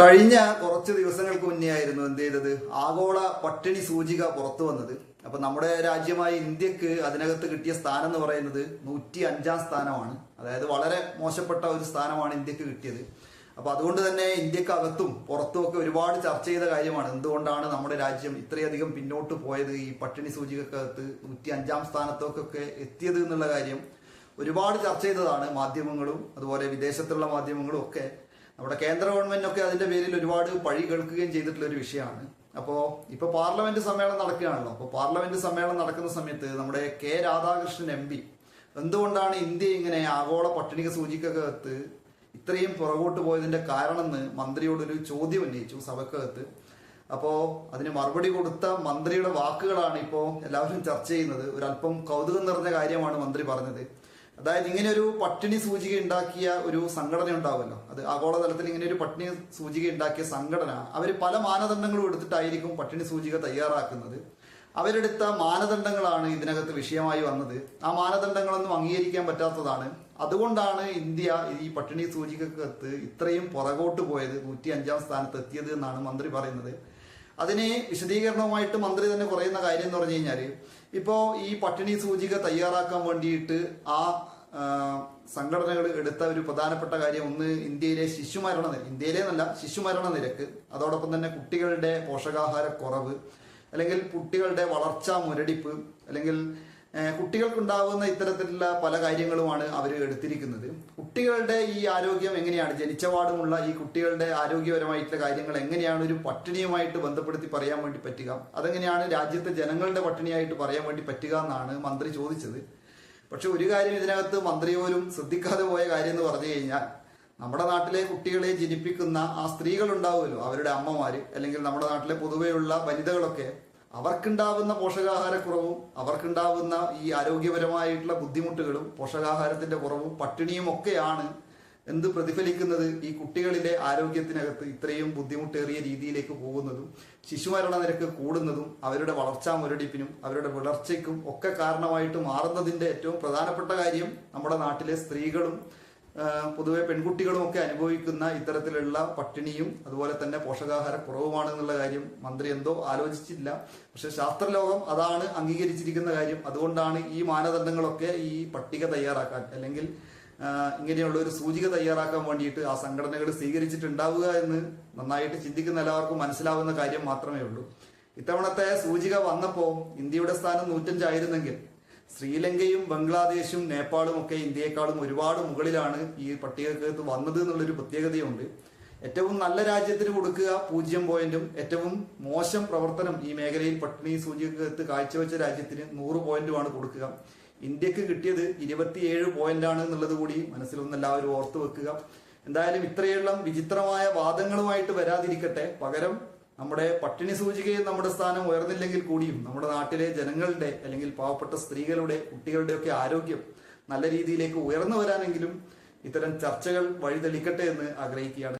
കഴിഞ്ഞ കുറച്ച് ദിവസങ്ങൾക്ക് മുന്നേ ആയിരുന്നു എന്ത് ചെയ്തത്? ആഗോള പട്ടിണി സൂചിക പുറത്തു വന്നത്. അപ്പൊ നമ്മുടെ രാജ്യമായ ഇന്ത്യയ്ക്ക് അതിനകത്ത് കിട്ടിയ സ്ഥാനം എന്ന് പറയുന്നത് നൂറ്റി അഞ്ചാം സ്ഥാനമാണ്. അതായത് വളരെ മോശപ്പെട്ട ഒരു സ്ഥാനമാണ് ഇന്ത്യയ്ക്ക് കിട്ടിയത്. അപ്പൊ അതുകൊണ്ട് തന്നെ ഇന്ത്യക്കകത്തും പുറത്തും ഒക്കെ ഒരുപാട് ചർച്ച ചെയ്ത കാര്യമാണ്. എന്തുകൊണ്ടാണ് നമ്മുടെ രാജ്യം ഇത്രയധികം പിന്നോട്ട് പോയത്? ഈ പട്ടിണി സൂചികക്കകത്ത് നൂറ്റി അഞ്ചാം സ്ഥാനത്തൊക്കെ എത്തിയത് എന്നുള്ള കാര്യം ഒരുപാട് ചർച്ച ചെയ്തതാണ്. മാധ്യമങ്ങളും അതുപോലെ വിദേശത്തുള്ള മാധ്യമങ്ങളും ഒക്കെ നമ്മുടെ കേന്ദ്ര ഗവൺമെന്റിനൊക്കെ അതിന്റെ പേരിൽ ഒരുപാട് പഴി കേൾക്കുകയും ചെയ്തിട്ടുള്ള ഒരു വിഷയമാണ്. അപ്പോ ഇപ്പൊ പാർലമെന്റ് സമ്മേളനം നടക്കുകയാണല്ലോ. അപ്പോൾ പാർലമെന്റ് സമ്മേളനം നടക്കുന്ന സമയത്ത് നമ്മുടെ കെ രാധാകൃഷ്ണൻ എം പി എന്തുകൊണ്ടാണ് ഇന്ത്യ ഇങ്ങനെ ആഗോള പട്ടിണിക സൂചിക്കകത്ത് ഇത്രയും പുറകോട്ട് പോയതിന്റെ കാരണം എന്ന് മന്ത്രിയോടൊരു ചോദ്യം ഉന്നയിച്ചു സഭക്കകത്ത്. അപ്പോ അതിന് മറുപടി കൊടുത്ത മന്ത്രിയുടെ വാക്കുകളാണ് ഇപ്പോ എല്ലാവരും ചർച്ച ചെയ്യുന്നത്. ഒരല്പം കൗതുകം നിറഞ്ഞ കാര്യമാണ് മന്ത്രി പറഞ്ഞത്. അതായത് ഇങ്ങനെ ഒരു പട്ടിണി സൂചിക ഉണ്ടാക്കിയ ഒരു സംഘടന ഉണ്ടാവുമല്ലോ. അത് ആഗോളതലത്തിൽ ഇങ്ങനെ ഒരു പട്ടിണി സൂചിക ഉണ്ടാക്കിയ സംഘടന അവർ പല മാനദണ്ഡങ്ങളും എടുത്തിട്ടായിരിക്കും പട്ടിണി സൂചിക തയ്യാറാക്കുന്നത്. അവരെടുത്ത മാനദണ്ഡങ്ങളാണ് ഇതിനകത്ത് വിഷയമായി വന്നത്. ആ മാനദണ്ഡങ്ങളൊന്നും അംഗീകരിക്കാൻ പറ്റാത്തതാണ്. അതുകൊണ്ടാണ് ഇന്ത്യ ഈ പട്ടിണി സൂചികക്കകത്ത് ഇത്രയും പുറകോട്ട് പോയത് നൂറ്റി അഞ്ചാം സ്ഥാനത്ത് എത്തിയത് എന്നാണ് മന്ത്രി പറയുന്നത്. അതിന് വിശദീകരണവുമായിട്ട് മന്ത്രി തന്നെ പറയുന്ന കാര്യം എന്ന് പറഞ്ഞു കഴിഞ്ഞാൽ ഇപ്പോ ഈ പട്ടിണി സൂചിക തയ്യാറാക്കാൻ വേണ്ടിയിട്ട് ആ സംഘടനകൾ എടുത്ത ഒരു പ്രധാനപ്പെട്ട കാര്യം ഒന്ന് ഇന്ത്യയിലെ ശിശുമരണ നിരക്ക് ഇന്ത്യയിലെ നല്ല ശിശുമരണ നിരക്ക് അതോടൊപ്പം തന്നെ കുട്ടികളുടെ പോഷകാഹാര കുറവ് അല്ലെങ്കിൽ കുട്ടികളുടെ വളർച്ചാ മുരടിപ്പ് അല്ലെങ്കിൽ കുട്ടികൾക്കുണ്ടാകുന്ന ഇത്തരത്തിലുള്ള പല കാര്യങ്ങളുമാണ് അവർ എടുത്തിരിക്കുന്നത്. കുട്ടികളുടെ ഈ ആരോഗ്യം എങ്ങനെയാണ്? ജനിച്ചപാടുമുള്ള ഈ കുട്ടികളുടെ ആരോഗ്യപരമായിട്ടുള്ള കാര്യങ്ങൾ എങ്ങനെയാണ് ഒരു പട്ടിണിയുമായിട്ട് ബന്ധപ്പെടുത്തി പറയാൻ വേണ്ടി പറ്റുക? അതെങ്ങനെയാണ് രാജ്യത്തെ ജനങ്ങളുടെ പട്ടിണിയായിട്ട് പറയാൻ വേണ്ടി പറ്റുക എന്നാണ് മന്ത്രി ചോദിച്ചത്. പക്ഷെ ഒരു കാര്യം ഇതിനകത്ത് മന്ത്രി പോലും ശ്രദ്ധിക്കാതെ പോയ കാര്യം എന്ന് പറഞ്ഞു കഴിഞ്ഞാൽ നമ്മുടെ നാട്ടിലെ കുട്ടികളെ ജനിപ്പിക്കുന്ന ആ സ്ത്രീകൾ ഉണ്ടാവുമല്ലോ അവരുടെ അമ്മമാര് അല്ലെങ്കിൽ നമ്മുടെ നാട്ടിലെ പൊതുവെയുള്ള വനിതകളൊക്കെ അവർക്കുണ്ടാവുന്ന പോഷകാഹാരക്കുറവും അവർക്കുണ്ടാവുന്ന ഈ ആരോഗ്യപരമായിട്ടുള്ള ബുദ്ധിമുട്ടുകളും പോഷകാഹാരത്തിന്റെ കുറവും പട്ടിണിയും ഒക്കെയാണ് എന്ത് പ്രതിഫലിക്കുന്നത് ഈ കുട്ടികളിലെ ആരോഗ്യത്തിനകത്ത് ഇത്രയും ബുദ്ധിമുട്ടേറിയ രീതിയിലേക്ക് പോകുന്നതും ശിശുമരണ നിരക്ക് കൂടുന്നതും അവരുടെ വളർച്ചാ മുരടിപ്പിനും അവരുടെ വിളർച്ചയ്ക്കും ഒക്കെ കാരണമായിട്ട് മാറുന്നതിന്റെ ഏറ്റവും പ്രധാനപ്പെട്ട കാര്യം നമ്മുടെ നാട്ടിലെ സ്ത്രീകളും പൊതുവെ പെൺകുട്ടികളും ഒക്കെ അനുഭവിക്കുന്ന ഇത്തരത്തിലുള്ള പട്ടിണിയും അതുപോലെ തന്നെ പോഷകാഹാര കുറവുമാണെന്നുള്ള കാര്യം മന്ത്രി എന്തോ ആലോചിച്ചില്ല പക്ഷെ ശാസ്ത്രലോകം അതാണ് അംഗീകരിച്ചിരിക്കുന്ന കാര്യം. അതുകൊണ്ടാണ് ഈ മാനദണ്ഡങ്ങളൊക്കെ ഈ പട്ടിക തയ്യാറാക്കാൻ അല്ലെങ്കിൽ ഇങ്ങനെയുള്ള ഒരു സൂചിക തയ്യാറാക്കാൻ വേണ്ടിയിട്ട് ആ സംഘടനകൾ സ്വീകരിച്ചിട്ടുണ്ടാവുക എന്ന് നന്നായിട്ട് ചിന്തിക്കുന്ന എല്ലാവർക്കും മനസ്സിലാവുന്ന കാര്യം മാത്രമേ ഉള്ളൂ. ഇത്തവണത്തെ സൂചിക വന്നപ്പോൾ ഇന്ത്യയുടെ സ്ഥാനം നൂറ്റഞ്ചായിരുന്നെങ്കിൽ ശ്രീലങ്കയും ബംഗ്ലാദേശും നേപ്പാളും ഒക്കെ ഇന്ത്യയെക്കാളും ഒരുപാട് മുകളിലാണ് ഈ പട്ടികക്കകത്ത് വന്നത് എന്നുള്ളൊരു പ്രത്യേകതയുണ്ട്. ഏറ്റവും നല്ല രാജ്യത്തിന് കൊടുക്കുക പൂജ്യം പോയിന്റും ഏറ്റവും മോശം പ്രവർത്തനം ഈ മേഖലയിൽ പട്ടിണി സൂചികക്കകത്ത് കാഴ്ചവെച്ച രാജ്യത്തിന് നൂറ് പോയിന്റുമാണ് കൊടുക്കുക. ഇന്ത്യയ്ക്ക് കിട്ടിയത് ഇരുപത്തിയേഴ് പോയിന്റാണ് എന്നുള്ളത് കൂടി മനസ്സിലൊന്ന് എല്ലാവരും ഓർത്തു വെക്കുക. എന്തായാലും ഇത്രയെല്ലാം വിചിത്രമായ വാദങ്ങളുമായിട്ട് വരാതിരിക്കട്ടെ. പകരം നമ്മുടെ പട്ടിണി സൂചികയിൽ നമ്മുടെ സ്ഥാനം ഉയർന്നില്ലെങ്കിൽ കൂടിയും നമ്മുടെ നാട്ടിലെ ജനങ്ങളുടെ അല്ലെങ്കിൽ പാവപ്പെട്ട സ്ത്രീകളുടെ കുട്ടികളുടെ ഒക്കെ ആരോഗ്യം നല്ല രീതിയിലേക്ക് ഉയർന്നു വരാനെങ്കിലും ഇത്തരം ചർച്ചകൾ വഴിതെളിക്കട്ടെ എന്ന് ആഗ്രഹിക്കുകയാണ്.